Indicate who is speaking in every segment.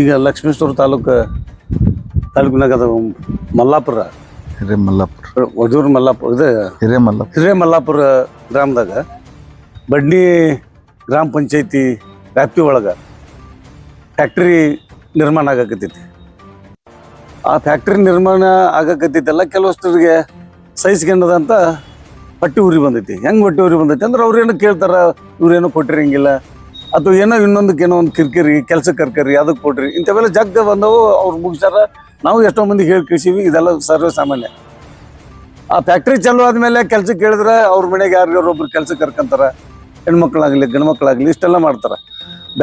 Speaker 1: ಈಗ ಲಕ್ಷ್ಮೇಶ್ವರ ತಾಲೂಕು ತಾಲೂಕಿನಾಗ ಅದ ಮಲ್ಲಾಪುರ.
Speaker 2: ಹಿರೇಮಲ್ಲಾಪುರ
Speaker 1: ವಜೂರು ಮಲ್ಲಾಪುರ ಇದು
Speaker 2: ಹಿರೇಮಲ್ಲಾಪುರ
Speaker 1: ಹಿರೇಮಲ್ಲಾಪುರ ಗ್ರಾಮದಾಗ ಬಡ್ನಿ ಗ್ರಾಮ ಪಂಚಾಯತಿ ವ್ಯಾಪ್ತಿ ಒಳಗೆ ಫ್ಯಾಕ್ಟ್ರಿ ನಿರ್ಮಾಣ ಆಗಕತ್ತೈತಿ. ಆ ಫ್ಯಾಕ್ಟ್ರಿ ನಿರ್ಮಾಣ ಆಗಕತ್ತೈತಲ್ಲ ಕೆಲವಷ್ಟರಿಗೆ ಸಹಿಸ್ಕೊಂಡದಂತ ಪಟ್ಟಿ ಉರಿ ಬಂದೈತಿ. ಹೆಂಗೆ ಹೊಟ್ಟಿ ಉರಿ ಬಂದೈತಿ ಅಂದ್ರೆ ಅವ್ರೇನು ಕೇಳ್ತಾರ ಇವ್ರೇನು ಕೊಟ್ಟಿರಂಗಿಲ್ಲ. ಅಥವಾ ಏನೋ ಇನ್ನೊಂದಕ್ಕೆ ಏನೋ ಒಂದು ಕಿರಿಕಿರಿ ಕೆಲಸ ಕರ್ಕರಿ ಅದಕ್ಕೆ ಕೊಡ್ರಿ. ಇಂಥವೆಲ್ಲ ಜಗ್ಗ ಬಂದವು ಅವ್ರು ಮುಗಿಸ್ಯಾರ. ನಾವು ಎಷ್ಟೋ ಮಂದಿ ಹೇಳಿ ಕಳಿಸೀವಿ ಇದೆಲ್ಲ ಸರ್ವೇ ಸಾಮಾನ್ಯ ಆ ಫ್ಯಾಕ್ಟ್ರಿ ಚಾಲು ಆದ್ಮೇಲೆ ಕೆಲಸ ಕೇಳಿದ್ರೆ ಅವ್ರ ಮನೆಗೆ ಯಾರಿಗಾರು ಒಬ್ರು ಕೆಲಸ ಕರ್ಕೊಂತಾರ. ಹೆಣ್ಮಕ್ಳಾಗಲಿ ಗಂಡ್ಮಕ್ಳಾಗಲಿ ಇಷ್ಟೆಲ್ಲ ಮಾಡ್ತಾರ.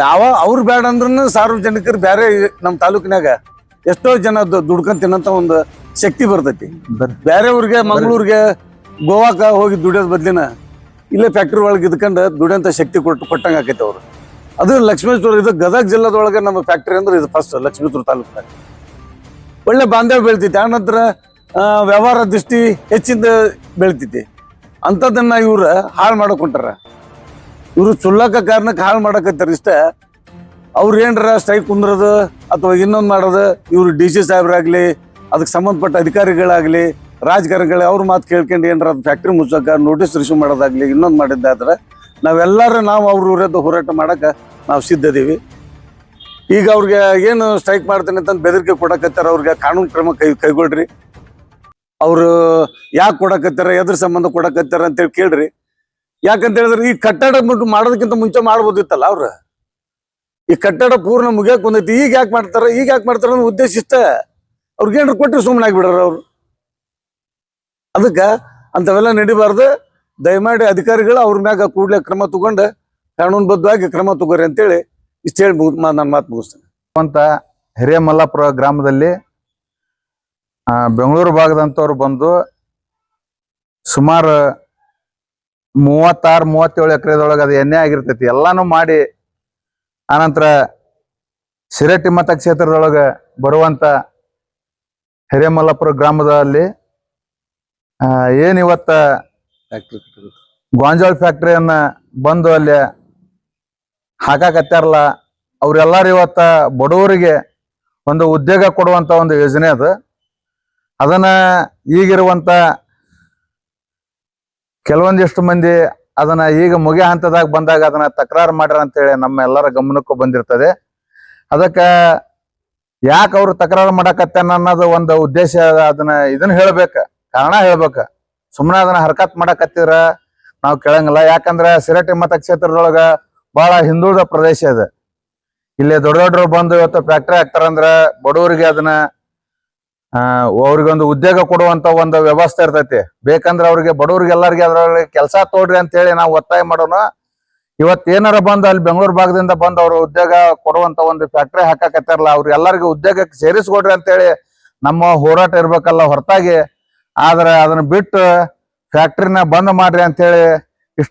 Speaker 1: ಯಾವ ಅವ್ರು ಬೇಡ ಅಂದ್ರೂ ಸಾರ್ವಜನಿಕರು ಬೇರೆ ನಮ್ಮ ತಾಲೂಕಿನಾಗ ಎಷ್ಟೋ ಜನ ದುಡ್ಕೊಂಡ್ ತಿನ್ನಂತ ಒಂದು ಶಕ್ತಿ ಬರ್ತೈತಿ.
Speaker 2: ಬೇರೆಯವ್ರಿಗೆ
Speaker 1: ಬೇರೆ ಊರಿಗೆ ಮಂಗಳೂರಿಗೆ ಗೋವಾಕ ಹೋಗಿ ದುಡಿಯೋದ್ ಬದ್ಲಿನ ಇಲ್ಲೇ ಫ್ಯಾಕ್ಟ್ರಿ ಒಳಗೆ ಇದ್ಕೊಂಡು ದುಡಿಯೋಂಥ ಶಕ್ತಿ ಕೊಟ್ಟು ಕೊಟ್ಟಂಗೆ ಆಕೈತೆ ಅವರು. ಅದು ಲಕ್ಷ್ಮೇಶ್ವರ ಇದು ಗದಗ ಜಿಲ್ಲಾದೊಳಗೆ ನಮ್ಮ ಫ್ಯಾಕ್ಟ್ರಿ ಅಂದ್ರೆ ಇದು ಫಸ್ಟ್ ಲಕ್ಷ್ಮೇಶ್ವರ ತಾಲೂಕಿನಾಗ ಒಳ್ಳೆ ಬಾಂಧವ್ಯ ಬೆಳ್ತೈತಿ ಆನಂತರ ವ್ಯವಹಾರ ದೃಷ್ಟಿ ಹೆಚ್ಚಿಂದ ಬೆಳಿತೈತಿ ಅಂಥದ್ದನ್ನ ಇವ್ರು ಹಾಳು ಮಾಡಕ್ ಹೊಂಟಾರ. ಇವರು ಚುಲ್ಲಕ ಕಾರಣಕ್ಕೆ ಹಾಳು ಮಾಡಕತ್ತಾರ ಇಷ್ಟ. ಅವ್ರು ಏನರ ಸ್ಟ್ರೈಕ್ ಕುಂದ್ರದು ಅಥವಾ ಇನ್ನೊಂದು ಮಾಡೋದು, ಇವ್ರು ಡಿ ಸಿ ಸಾಹೇಬ್ರಾಗ್ಲಿ ಅದಕ್ಕೆ ಸಂಬಂಧಪಟ್ಟ ಅಧಿಕಾರಿಗಳಾಗಲಿ, ರಾಜಕಾರಣಿಗಳು ಅವ್ರ ಮಾತು ಕೇಳ್ಕೊಂಡು ಏನರ ಅದು ಫ್ಯಾಕ್ಟ್ರಿ ಮುಚ್ಚೋಕೆ ನೋಟಿಸ್ ರಿಸೀವ್ ಮಾಡೋದಾಗ್ಲಿ, ಇನ್ನೊಂದು ಮಾಡಿದ್ದಾದ್ರೆ ನಾವೆಲ್ಲರೂ ನಾವು ಅವ್ರ ವಿರುದ್ಧ ಹೋರಾಟ ಮಾಡೋಕೆ ನಾವು ಸಿದ್ಧದೀವಿ. ಈಗ ಅವ್ರಿಗೆ ಏನು ಸ್ಟ್ರೈಕ್ ಮಾಡ್ತೇನೆ ಅಂತ ಬೆದರಿಕೆ ಕೊಡಕತ್ತಾರ, ಅವ್ರಿಗೆ ಕಾನೂನು ಕ್ರಮ ಕೈ, ಕೈಗೊಳ್ರಿ. ಅವರು ಯಾಕೆ ಕೊಡಕತ್ತಾರ, ಎದ್ರ ಸಂಬಂಧ ಕೊಡಕತ್ತಾರ ಅಂತೇಳಿ ಕೇಳ್ರಿ. ಯಾಕಂತ ಹೇಳಿದ್ರೆ ಈ ಕಟ್ಟಡ ಮಾಡೋದಕ್ಕಿಂತ ಮುಂಚೆ ಮಾಡ್ಬೋದಿತ್ತಲ್ಲ ಅವ್ರು. ಈ ಕಟ್ಟಡ ಪೂರ್ಣ ಮುಗಿಯಕ್ ಬಂದೈತಿ, ಈಗ ಯಾಕೆ ಮಾಡ್ತಾರ, ಈಗ ಯಾಕೆ ಮಾಡ್ತಾರ ಅನ್ನೋ ಉದ್ದೇಶ ಇಷ್ಟ. ಅವ್ರಿಗೇನ್ರ ಕೊಟ್ಟು ಸುಮ್ಮನೆ ಆಗ್ಬಿಡ್ರ ಅವ್ರು. ಅದಕ್ಕ ಅಂಥವೆಲ್ಲ ನಡಿಬಾರ್ದು. ದಯಮಾಡಿ ಅಧಿಕಾರಿಗಳು ಅವ್ರ ಮ್ಯಾಗ ಕೂಡಲೇ ಕ್ರಮ ತಗೊಂಡು ಕಾನೂನುಬದ್ಧವಾಗಿ ಕ್ರಮ ತಗೋರಿ ಅಂತೇಳಿ ಇಷ್ಟ ಹೇಳಿ ನನ್ನ ನಾನು ಮಾತು ಮುಗಿಸ್ತೇನೆ.
Speaker 2: ಅಂತ ಹಿರೇಮಲ್ಲಾಪುರ ಗ್ರಾಮದಲ್ಲಿ ಆ, ಬೆಂಗಳೂರು ಭಾಗದಂಥವ್ರು ಬಂದು ಸುಮಾರು ಮೂವತ್ತಾರು ಮೂವತ್ತೇಳು ಎಕರೆದೊಳಗೆ ಅದು ಎಣ್ಣೆ ಆಗಿರ್ತೈತಿ. ಎಲ್ಲಾನು ಮಾಡಿ ಆನಂತರ ಶಿರಟ್ಟಿ ಮತಕ್ಷೇತ್ರದೊಳಗೆ ಬರುವಂತ ಹಿರೇಮಲ್ಲಾಪುರ ಗ್ರಾಮದಲ್ಲಿ ಆ, ಏನ್ ಇವತ್ತ
Speaker 1: ಫ್ಯಾಕ್ಟ್ರಿ
Speaker 2: ಗೋಂಜಾಳ ಫ್ಯಾಕ್ಟ್ರಿಯನ್ನ ಬಂದು ಅಲ್ಲಿ ಹಾಕಾಕತ್ತಾರಲ್ಲ, ಅವ್ರೆಲ್ಲಾರು ಇವತ್ತ ಬಡವರಿಗೆ ಒಂದು ಉದ್ಯೋಗ ಕೊಡುವಂತ ಒಂದು ಯೋಜನೆ ಅದು. ಅದನ್ನ ಈಗಿರುವಂತ ಕೆಲವೊಂದಿಷ್ಟು ಮಂದಿ ಅದನ್ನ ಈಗ ಮುಗಿ ಹಂತದಾಗ ಬಂದಾಗ ಅದನ್ನ ತಕರಾರು ಮಾಡ್ರ ಅಂತೇಳಿ ನಮ್ಮ ಎಲ್ಲರ ಗಮನಕ್ಕೂ ಬಂದಿರ್ತದೆ. ಅದಕ್ಕೆ ಯಾಕೆ ಅವರು ತಕರಾರು ಮಾಡಕತ್ತಾನ ಅನ್ನೋದು ಒಂದು ಉದ್ದೇಶ ಅದನ್ನ ಇದನ್ನ ಹೇಳ್ಬೇಕ, ಕಾರಣ ಹೇಳ್ಬೇಕ. ಸುಮ್ಮನೆ ಅದನ್ನ ಹರಕತ್ ಮಾಡಕತ್ತಿದ್ರ ನಾವು ಕೇಳಂಗಿಲ್ಲ. ಯಾಕಂದ್ರ ಸಿರಟಿ ಮತಕ್ಷೇತ್ರದೊಳಗ ಬಹಳ ಹಿಂದುಳಿದ ಪ್ರದೇಶ ಇದೆ ಇಲ್ಲಿ ದೊಡ್ಡ ದೊಡ್ಡರು ಬಂದು ಇವತ್ತು ಫ್ಯಾಕ್ಟ್ರಿ ಹಾಕ್ತಾರಂದ್ರ ಬಡವರಿಗೆ ಅದನ್ನ, ಆ, ಅವ್ರಿಗೊಂದು ಉದ್ಯೋಗ ಕೊಡುವಂತ ಒಂದು ವ್ಯವಸ್ಥೆ ಇರ್ತೈತಿ. ಬೇಕಂದ್ರೆ ಅವ್ರಿಗೆ ಬಡವ್ರಿಗೆ ಎಲ್ಲರಿಗೆ ಅದ್ರಲ್ಲಿ ಕೆಲಸ ತೋಡ್ರಿ ಅಂತ ಹೇಳಿ ನಾವು ಒತ್ತಾಯ ಮಾಡೋಣ. ಇವತ್ ಏನಾರ ಬಂದು ಅಲ್ಲಿ ಬೆಂಗಳೂರು ಭಾಗದಿಂದ ಬಂದು ಅವ್ರು ಉದ್ಯೋಗ ಕೊಡುವಂತ ಒಂದು ಫ್ಯಾಕ್ಟ್ರಿ ಹಾಕಾಕತ್ತಾರಲ್ಲ ಅವ್ರಿಗೆ ಎಲ್ಲರಿಗೂ ಉದ್ಯೋಗಕ್ಕೆ ಸೇರಿಸ್ಕೊಡ್ರಿ ಅಂತೇಳಿ ನಮ್ಮ ಹೋರಾಟ ಇರ್ಬೇಕಲ್ಲ ಹೊರತಾಗಿ ಆದ್ರೆ ಅದನ್ನ ಬಿಟ್ಟು ಫ್ಯಾಕ್ಟ್ರಿನ ಬಂದ್ ಮಾಡ್ರಿ ಅಂತೇಳಿ